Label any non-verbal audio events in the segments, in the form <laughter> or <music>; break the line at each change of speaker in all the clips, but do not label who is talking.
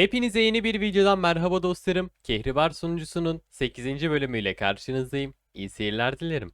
Hepinize yeni bir videodan merhaba dostlarım. Kehribar sunucusunun 8. bölümüyle karşınızdayım. İyi seyirler dilerim.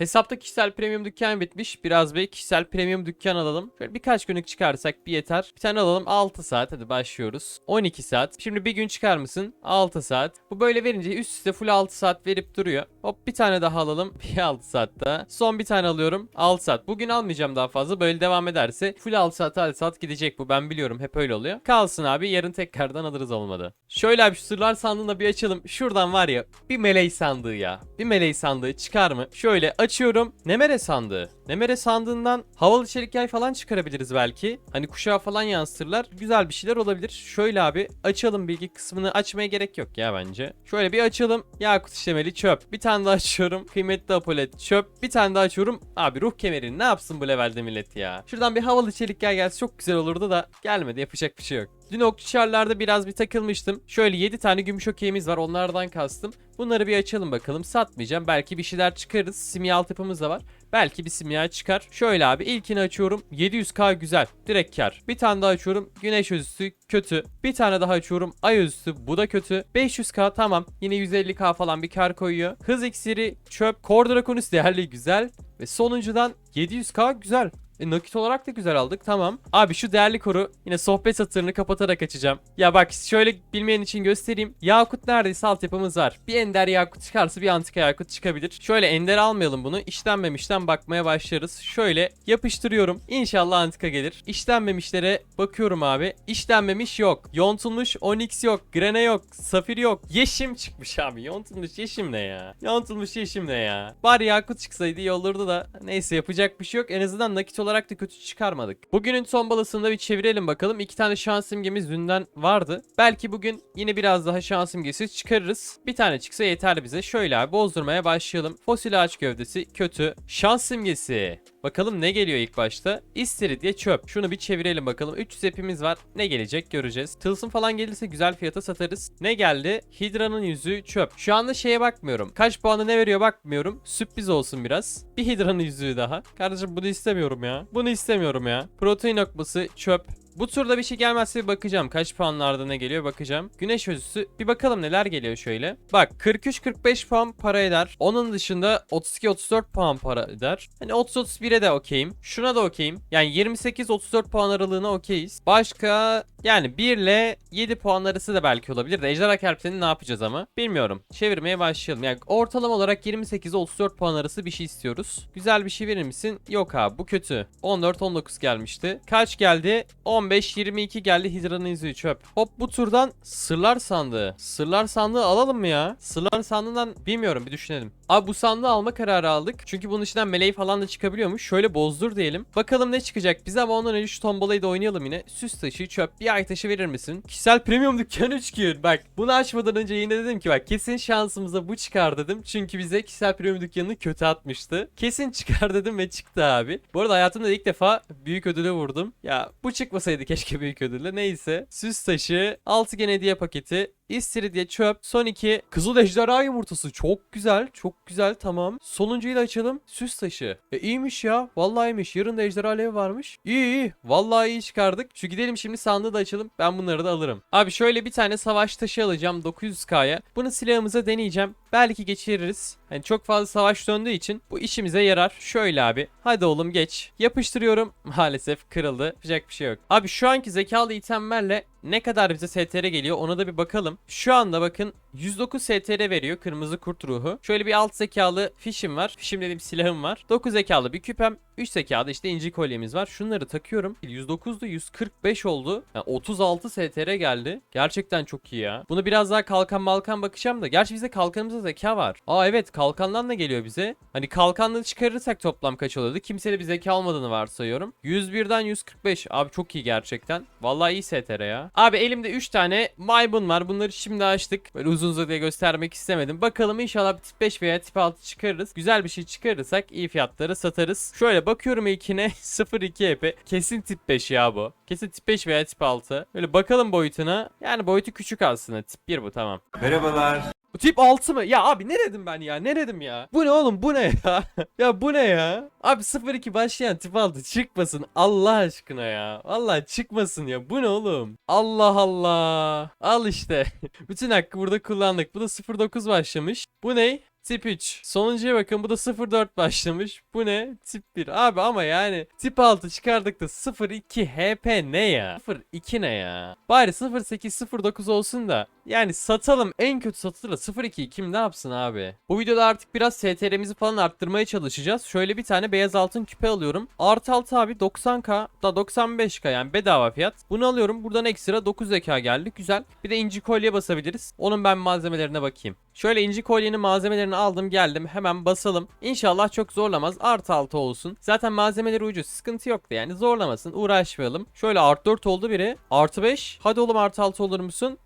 Hesapta kişisel premium dükkan bitmiş. Biraz bir kişisel premium dükkan alalım. Şöyle birkaç günlük çıkarsak bir yeter. Bir tane alalım 6 saat. Hadi başlıyoruz. 12 saat. Şimdi bir gün çıkar mısın? 6 saat. Bu böyle verince üst üste full 6 saat verip duruyor. Hop bir tane daha alalım. <laughs> Bir 6 saat daha. Son bir tane alıyorum. 6 saat. Bugün almayacağım daha fazla. Böyle devam ederse full 6 saat 6 saat gidecek bu. Ben biliyorum. Hep öyle oluyor. Kalsın abi. Yarın tekrardan alırız olmadı. Şöyle abi şu sırlar sandığını bir açalım. Şuradan var ya bir meleği sandığı ya. Bir meleği sandığı çıkar mı? Şöyle açıyorum. Nemere sandığı. Nemere sandığından havalı içerik yay falan çıkarabiliriz belki. Hani kuşağı falan yansıtırlar. Güzel bir şeyler olabilir. Şöyle abi açalım bilgi kısmını açmaya gerek yok ya bence. Şöyle bir açalım. Yakut işlemeli çöp. Bir tane daha açıyorum. Kıymetli apolet çöp. Bir tane daha açıyorum. Abi ruh kemerini ne yapsın bu levelde millet ya. Şuradan bir havalı içerik yay gelse çok güzel olurdu da gelmedi yapacak bir şey yok. Dün okçu çarlarda biraz bir takılmıştım. Şöyle 7 tane gümüş okeyimiz var onlardan kastım. Bunları bir açalım bakalım. Satmayacağım. Belki bir şeyler çıkarız. Simya altyapımız da var. Belki bir simya çıkar. Şöyle abi ilkini açıyorum. 700k güzel. Direkt kar. Bir tane daha açıyorum. Güneş özüstü kötü. Bir tane daha açıyorum. Ay özüstü bu da kötü. 500k tamam. Yine 150k falan bir kar koyuyor. Hız iksiri çöp. Kor Draconis değerli güzel. Ve sonuncudan 700k güzel. E, nakit olarak da güzel aldık tamam. Abi şu değerli koru yine sohbet satırını kapatarak açacağım. Ya bak şöyle bilmeyen için göstereyim. Yakut neredeyse altyapımız var. Bir ender yakut çıkarsa bir antika yakut çıkabilir. Şöyle ender almayalım bunu. İşlenmemişten bakmaya başlarız. Şöyle yapıştırıyorum. İnşallah antika gelir. İşlenmemişlere bakıyorum abi. İşlenmemiş yok. Yontulmuş onyx yok. Grene yok. Safir yok. Yeşim çıkmış abi. Yontulmuş yeşim ne ya? Yontulmuş yeşim ne ya? Bari yakut çıksaydı iyi olurdu da. Neyse yapacak bir şey yok. En azından nakit olarak da kötü çıkarmadık. Bugünün son balasını da bir çevirelim bakalım. İki tane şans simgemiz dünden vardı. Belki bugün yine biraz daha şans simgesi çıkarırız. Bir tane çıksa yeter bize. Şöyle abi bozdurmaya başlayalım. Fosil ağaç gövdesi kötü. Şans simgesi. Bakalım ne geliyor ilk başta? İstiridye çöp. Şunu bir çevirelim bakalım. 300 epimiz var. Ne gelecek göreceğiz. Tılsım falan gelirse güzel fiyata satarız. Ne geldi? Hidra'nın yüzüğü çöp. Şu anda şeye bakmıyorum. Kaç puanı ne veriyor bakmıyorum. Sürpriz olsun biraz. Bir Hidra'nın yüzüğü daha. Kardeşim bunu istemiyorum ya. Bunu istemiyorum ya. Protein lokması çöp. Bu turda bir şey gelmezse bir bakacağım. Kaç puanlarda ne geliyor bakacağım. Güneş özüsü bir bakalım neler geliyor şöyle. Bak 43-45 puan para eder. Onun dışında 32-34 puan para eder. Hani 30-31'e de okeyim. Şuna da okeyim. Yani 28-34 puan aralığına okeyiz. Başka yani 1 ile 7 puan arası da belki olabilir de Ejderha Kerpten'i ne yapacağız ama bilmiyorum. Çevirmeye başlayalım. Yani ortalama olarak 28-34 puan arası bir şey istiyoruz. Güzel bir şey verir misin? Yok abi bu kötü. 14-19 gelmişti. Kaç geldi? 15-22 geldi Hidra'nın yüzüğü çöp. Hop bu turdan sırlar sandığı. Sırlar sandığı alalım mı ya? Sırlar sandığından bilmiyorum bir düşünelim. Abi bu sandığı alma kararı aldık. Çünkü bunun içinden meleği falan da çıkabiliyormuş. Şöyle bozdur diyelim. Bakalım ne çıkacak bize ama ondan önce şu tombalayı da oynayalım yine. Süs taşı, çöp, bir ay taşı verir misin? Kişisel premium dükkanı 3 gün. Bak bunu açmadan önce yine dedim ki bak kesin şansımıza bu çıkar dedim. Çünkü bize kişisel premium dükkanını kötü atmıştı. Kesin çıkar <laughs> dedim ve çıktı abi. Bu arada hayatımda ilk defa büyük ödülü vurdum. Ya bu çıkmasaydı keşke büyük ödülle. Neyse. Süs taşı, altıgen hediye paketi, İstiridye çöp. Son iki Kızıl ejderha yumurtası. Çok güzel. Çok güzel tamam. Sonuncuyu da açalım. Süs taşı. E iyiymiş ya. Vallahi iyiymiş. Yarın da ejderha alevi varmış. İyi iyi. Vallahi iyi çıkardık. Şu gidelim şimdi sandığı da açalım. Ben bunları da alırım. Abi şöyle bir tane savaş taşı alacağım 900k'ya. Bunu silahımıza deneyeceğim. Belki geçiririz. Hani çok fazla savaş döndüğü için bu işimize yarar. Şöyle abi. Hadi oğlum geç. Yapıştırıyorum. <laughs> Maalesef kırıldı. Yapacak bir şey yok. Abi şu anki zekalı itemlerle ne kadar bize STR geliyor ona da bir bakalım. Şu anda bakın 109 STR veriyor kırmızı kurt ruhu. Şöyle bir alt zekalı fişim var. Fişim dediğim silahım var. 9 zekalı bir küpem. 3 zekalı işte inci kolyemiz var. Şunları takıyorum. 109'du 145 oldu. Yani 36 STR geldi. Gerçekten çok iyi ya. Bunu biraz daha kalkan malkan bakacağım da. Gerçi bizde kalkanımızda zeka var. Aa evet kalkandan da geliyor bize. Hani kalkanları çıkarırsak toplam kaç oluyordu? Kimse de bir zeka olmadığını varsayıyorum. 101'den 145. Abi çok iyi gerçekten. Vallahi iyi STR ya. Abi elimde 3 tane maymun var. Bunları şimdi açtık. Böyle uzun uzadıya göstermek istemedim. Bakalım inşallah bir tip 5 veya tip 6 çıkarırız. Güzel bir şey çıkarırsak iyi fiyatlara satarız. Şöyle bakıyorum ilkine <laughs> 02 epe. Kesin tip 5 ya bu. Kesin tip 5 veya tip 6. Böyle bakalım boyutuna. Yani boyutu küçük aslında. Tip 1 bu tamam.
Merhabalar.
Bu tip 6 mı? Ya abi ne dedim ben ya? Ne dedim ya? Bu ne oğlum? Bu ne ya? <laughs> ya bu ne ya? Abi 02 başlayan tip 6 çıkmasın Allah aşkına ya. Allah çıkmasın ya. Bu ne oğlum? Allah Allah. Al işte. <laughs> Bütün hakkı burada kullandık. Bu da 09 başlamış. Bu ne? Tip 3. Sonuncuya bakın bu da 04 başlamış. Bu ne? Tip 1. Abi ama yani tip 6 çıkardık da 02 HP ne ya? 02 ne ya? Bari 08 09 olsun da yani satalım en kötü satılır da 02 kim ne yapsın abi? Bu videoda artık biraz STR'mizi falan arttırmaya çalışacağız. Şöyle bir tane beyaz altın küpe alıyorum. Artı altı abi 90k da 95k yani bedava fiyat. Bunu alıyorum. Buradan ekstra 9 zeka geldi. Güzel. Bir de inci kolye basabiliriz. Onun ben malzemelerine bakayım. Şöyle inci kolyenin malzemelerini aldım geldim. Hemen basalım. İnşallah çok zorlamaz. Artı altı olsun. Zaten malzemeleri ucuz. Sıkıntı yoktu yani. Zorlamasın. Uğraşmayalım. Şöyle artı 4 oldu biri. Artı 5. Hadi oğlum artı 6 olur musun?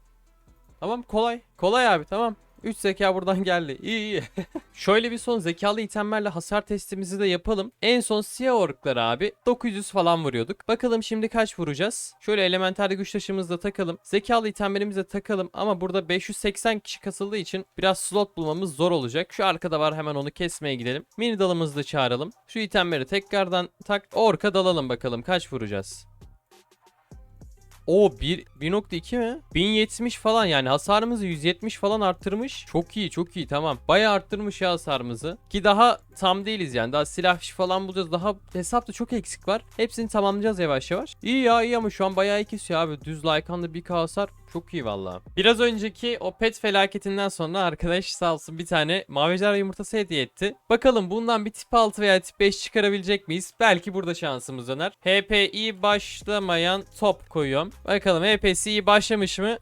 Tamam kolay. Kolay abi tamam. 3 zeka buradan <laughs> geldi. İyi iyi. <laughs> Şöyle bir son zekalı itemlerle hasar testimizi de yapalım. En son siyah orklar abi 900 falan vuruyorduk. Bakalım şimdi kaç vuracağız. Şöyle elementer güç taşımızı da takalım. Zekalı itemlerimizi de takalım ama burada 580 kişi kasıldığı için biraz slot bulmamız zor olacak. Şu arkada var hemen onu kesmeye gidelim. Mini dalımızı da çağıralım. Şu itemleri tekrardan tak. Orka dalalım bakalım kaç vuracağız. O 1 1.2 mi? 1070 falan yani hasarımızı 170 falan arttırmış. Çok iyi çok iyi tamam. Bayağı arttırmış ya hasarımızı. Ki daha tam değiliz yani. Daha silah falan bulacağız. Daha hesapta çok eksik var. Hepsini tamamlayacağız yavaş yavaş. İyi ya iyi ama şu an bayağı iyi kesiyor abi. Düz Lycan'da 1k hasar çok iyi valla. Biraz önceki o pet felaketinden sonra arkadaş sağ olsun bir tane mavi yumurtası hediye etti. Bakalım bundan bir tip 6 veya tip 5 çıkarabilecek miyiz? Belki burada şansımız döner. HPI başlamayan top koyuyorum. Bakalım HP'si başlamış mı?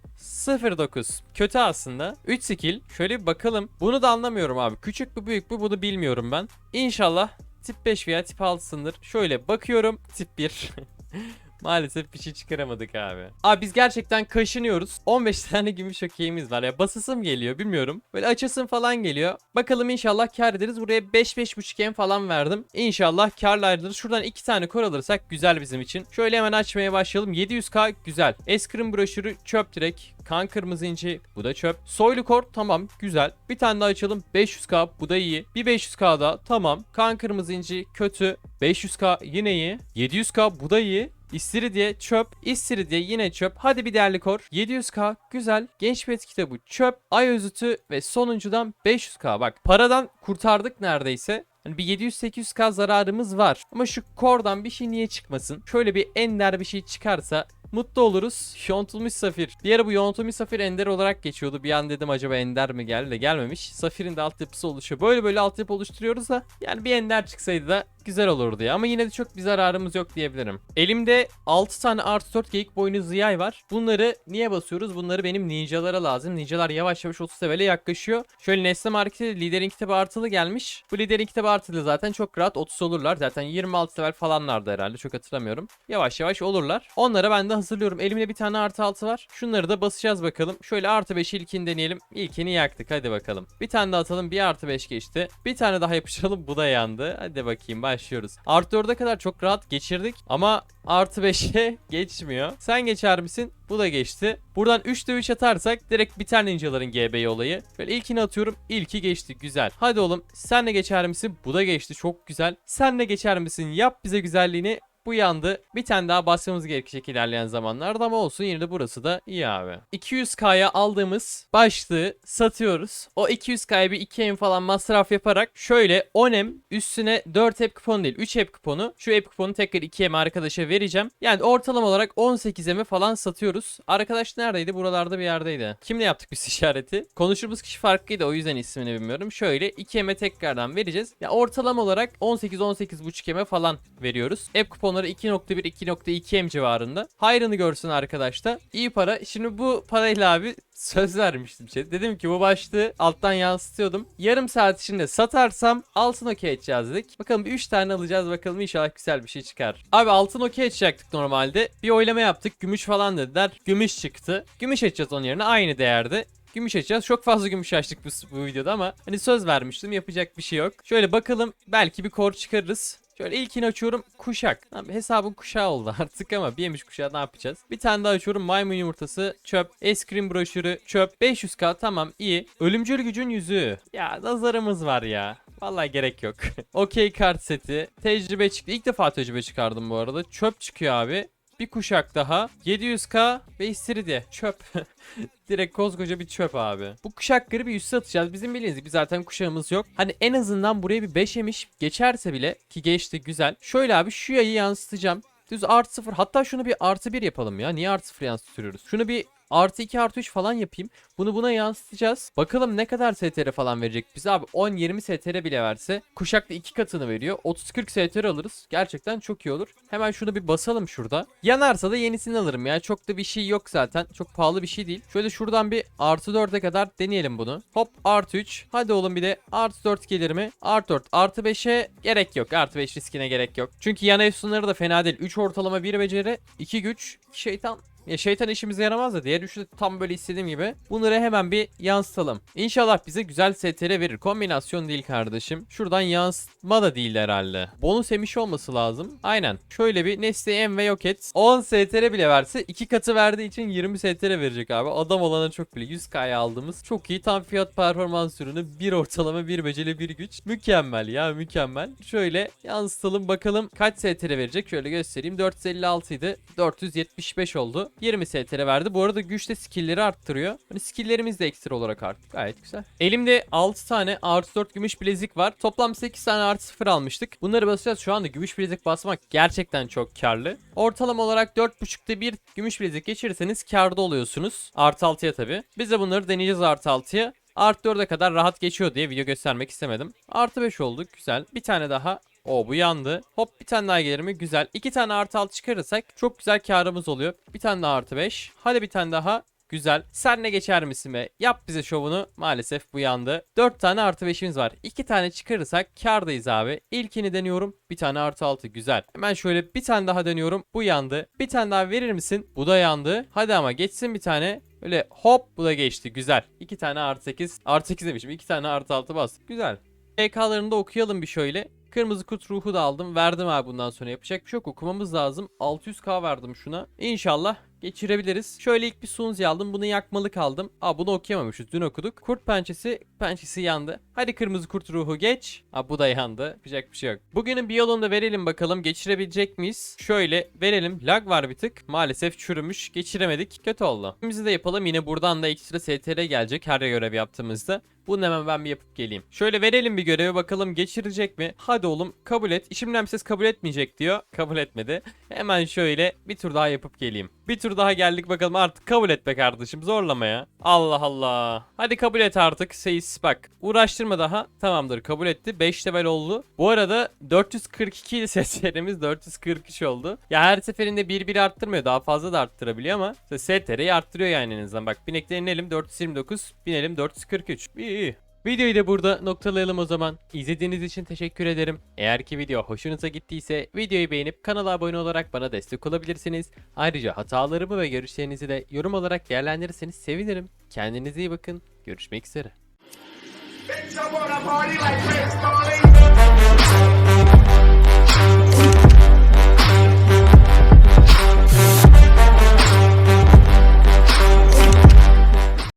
09. Kötü aslında. 3 skill. Şöyle bir bakalım. Bunu da anlamıyorum abi. Küçük mü büyük mü bunu bilmiyorum ben. İnşallah tip 5 veya tip 6'sındır. Şöyle bakıyorum. Tip 1. <laughs> Maalesef bir şey çıkaramadık abi. Abi biz gerçekten kaşınıyoruz. 15 <laughs> tane gümüş okeyimiz var ya. Basısım geliyor bilmiyorum. Böyle açasım falan geliyor. Bakalım inşallah kar ederiz. Buraya 5-5.5 em falan verdim. İnşallah karla ayrılırız. Şuradan 2 tane kor alırsak güzel bizim için. Şöyle hemen açmaya başlayalım. 700k güzel. Eskrim broşürü çöp direkt. Kan kırmızı inci bu da çöp. Soylu kor tamam güzel. Bir tane daha açalım. 500k bu da iyi. Bir 500k da tamam. Kan kırmızı inci kötü. 500k yine iyi. 700k bu da iyi. İstiridye çöp. İstiridye yine çöp. Hadi bir değerli kor. 700k güzel. Genç pet kitabı çöp. Ay özütü ve sonuncudan 500k. Bak paradan kurtardık neredeyse. Hani bir 700-800k zararımız var. Ama şu kordan bir şey niye çıkmasın? Şöyle bir ender bir şey çıkarsa mutlu oluruz. Yontulmuş safir. Bir bu yontulmuş safir ender olarak geçiyordu. Bir an dedim acaba ender mi geldi de gelmemiş. Safirin de altyapısı oluşuyor. Böyle böyle altyapı oluşturuyoruz da yani bir ender çıksaydı da güzel olurdu ya. Ama yine de çok bir zararımız yok diyebilirim. Elimde 6 tane artı 4 geyik boynu yay var. Bunları niye basıyoruz? Bunları benim ninjalara lazım. Ninjalar yavaş yavaş 30 levele yaklaşıyor. Şöyle Nesne Market'e liderin kitabı artılı gelmiş. Bu liderin kitabı artılı zaten çok rahat 30 olurlar. Zaten 26 level falanlardı herhalde. Çok hatırlamıyorum. Yavaş yavaş olurlar. Onlara ben de hazırlıyorum. Elimde bir tane artı 6 var. Şunları da basacağız bakalım. Şöyle artı 5 ilkini deneyelim. İlkini yaktık. Hadi bakalım. Bir tane daha atalım. Bir artı 5 geçti. Bir tane daha yapıştıralım. Bu da yandı. Hadi bakayım başlıyoruz. Artı 4'e kadar çok rahat geçirdik. Ama artı 5'e <laughs> geçmiyor. Sen geçer misin? Bu da geçti. Buradan 3'te 3 atarsak direkt biter ninjaların GB olayı. Böyle ilkini atıyorum. İlki geçti. Güzel. Hadi oğlum sen de geçer misin? Bu da geçti. Çok güzel. Sen de geçer misin? Yap bize güzelliğini. Bu yandı. Bir tane daha basmamız gerekecek ilerleyen zamanlarda ama olsun yine de burası da iyi abi. 200k'ya aldığımız başlığı satıyoruz. O 200k'ya bir 2 em falan masraf yaparak şöyle 10 em üstüne 4 ep kupon değil 3 ep kuponu. Şu ep kuponu tekrar 2 em arkadaşa vereceğim. Yani ortalama olarak 18 em'e falan satıyoruz. Arkadaş neredeydi? Buralarda bir yerdeydi. Kimle yaptık biz <laughs> işareti? Konuştuğumuz kişi farklıydı o yüzden ismini bilmiyorum. Şöyle 2 em'e tekrardan vereceğiz. Ya ortalama olarak 18-18,5 em'e falan veriyoruz. Ep kuponu kuponları 2.1 2.2 M civarında. Hayrını görsün arkadaş da. İyi para. Şimdi bu parayla abi söz vermiştim. Şey. Dedim ki bu başlığı alttan yansıtıyordum. Yarım saat içinde satarsam altın okey edeceğiz dedik. Bakalım bir 3 tane alacağız bakalım inşallah güzel bir şey çıkar. Abi altın okey edecektik normalde. Bir oylama yaptık. Gümüş falan dediler. Gümüş çıktı. Gümüş edeceğiz onun yerine aynı değerde. Gümüş açacağız. Çok fazla gümüş açtık bu, bu videoda ama hani söz vermiştim yapacak bir şey yok. Şöyle bakalım belki bir kor çıkarırız. Şöyle ilkini açıyorum kuşak. Abi hesabın kuşağı oldu <laughs> artık ama bir yemiş kuşağı ne yapacağız? Bir tane daha açıyorum maymun yumurtası çöp. Eskrim broşürü çöp. 500k tamam iyi. Ölümcül gücün yüzüğü. Ya nazarımız var ya. Vallahi gerek yok. <laughs> Okey kart seti. Tecrübe çıktı. İlk defa tecrübe çıkardım bu arada. Çöp çıkıyor abi. Bir kuşak daha. 700k ve istiridye. Çöp. <laughs> Direkt koskoca bir çöp abi. Bu kuşakları bir üste atacağız. Bizim bildiğiniz gibi zaten kuşağımız yok. Hani en azından buraya bir 5 yemiş geçerse bile ki geçti güzel. Şöyle abi şu yayı yansıtacağım. Düz artı 0 hatta şunu bir artı 1 yapalım ya. Niye artı 0 yansıtıyoruz? Şunu bir artı 2 artı 3 falan yapayım. Bunu buna yansıtacağız. Bakalım ne kadar STR falan verecek bize abi. 10-20 STR bile verse. Kuşakla 2 katını veriyor. 30-40 STR alırız. Gerçekten çok iyi olur. Hemen şunu bir basalım şurada. Yanarsa da yenisini alırım ya. Çok da bir şey yok zaten. Çok pahalı bir şey değil. Şöyle şuradan bir artı 4'e kadar deneyelim bunu. Hop artı 3. Hadi oğlum bir de artı 4 gelir mi? Artı 4. Artı 5'e gerek yok. Artı 5 riskine gerek yok. Çünkü yan efsunları da fena değil. 3 ortalama 1 beceri. 2 güç. 2 şeytan. Ya şeytan işimize yaramaz da diğer de tam böyle istediğim gibi. Bunları hemen bir yansıtalım. İnşallah bize güzel STR verir. Kombinasyon değil kardeşim. Şuradan yansıtma da değil herhalde. Bonus emiş olması lazım. Aynen. Şöyle bir Nesli em ve yok et. 10 STR bile verse 2 katı verdiği için 20 STR verecek abi. Adam olana çok bile 100K'ya aldığımız çok iyi tam fiyat performans ürünü. Bir ortalama bir beceri bir güç. Mükemmel ya mükemmel. Şöyle yansıtalım bakalım kaç STR verecek. Şöyle göstereyim. 456 idi. 475 oldu. 20 STR verdi. Bu arada güçte skill'leri arttırıyor. Hani skill'lerimiz de ekstra olarak arttı. Gayet güzel. Elimde 6 tane artı 4 gümüş bilezik var. Toplam 8 tane artı 0 almıştık. Bunları basacağız. Şu anda gümüş bilezik basmak gerçekten çok karlı. Ortalama olarak 4.5'te bir gümüş bilezik geçirirseniz karda oluyorsunuz. Artı 6'ya tabi. Biz de bunları deneyeceğiz artı 6'ya. Artı 4'e kadar rahat geçiyor diye video göstermek istemedim. Artı 5 oldu. Güzel. Bir tane daha. O bu yandı. Hop bir tane daha gelir mi? Güzel. İki tane artı 6 çıkarırsak çok güzel karımız oluyor. Bir tane daha artı 5. Hadi bir tane daha. Güzel. Sen ne geçer misin be? Yap bize şovunu. Maalesef bu yandı. 4 tane artı 5'imiz var. 2 tane çıkarırsak kardayız abi. İlkini deniyorum. Bir tane artı 6. Güzel. Hemen şöyle bir tane daha deniyorum. Bu yandı. Bir tane daha verir misin? Bu da yandı. Hadi ama geçsin bir tane. Öyle hop bu da geçti. Güzel. 2 tane artı 8. Artı 8 demişim. 2 tane artı 6 bas. Güzel. EK'larını da okuyalım bir şöyle. Kırmızı kurt ruhu da aldım. Verdim abi bundan sonra yapacak bir şey yok. Okumamız lazım. 600k verdim şuna. İnşallah geçirebiliriz. Şöyle ilk bir Sunzi aldım. Bunu yakmalık aldım. Aa bunu okuyamamışız. Dün okuduk. Kurt pençesi. Pençesi yandı. Hadi kırmızı kurt ruhu geç. Aa bu da yandı. Yapacak bir şey yok. Bugünün bir yolunu da verelim bakalım. Geçirebilecek miyiz? Şöyle verelim. Lag var bir tık. Maalesef çürümüş. Geçiremedik. Kötü oldu. Bizi de yapalım. Yine buradan da ekstra STR gelecek her görev yaptığımızda. Bunu hemen ben bir yapıp geleyim. Şöyle verelim bir görevi bakalım geçirecek mi? Hadi oğlum kabul et. İşimden ses kabul etmeyecek diyor. Kabul etmedi. Hemen şöyle bir tur daha yapıp geleyim. Bir tur daha geldik bakalım artık kabul et be kardeşim zorlama ya. Allah Allah. Hadi kabul et artık Seyis bak. Uğraştırma daha. Tamamdır kabul etti. 5 level oldu. Bu arada 442 ile seslerimiz 443 oldu. Ya her seferinde 1-1 arttırmıyor. Daha fazla da arttırabiliyor ama STR'yi arttırıyor yani en azından. Bak binekte inelim 429 binelim 443. İyi iyi. Videoyu da burada noktalayalım o zaman. İzlediğiniz için teşekkür ederim. Eğer ki video hoşunuza gittiyse videoyu beğenip kanala abone olarak bana destek olabilirsiniz. Ayrıca hatalarımı ve görüşlerinizi de yorum olarak değerlendirirseniz sevinirim. Kendinize iyi bakın. Görüşmek üzere.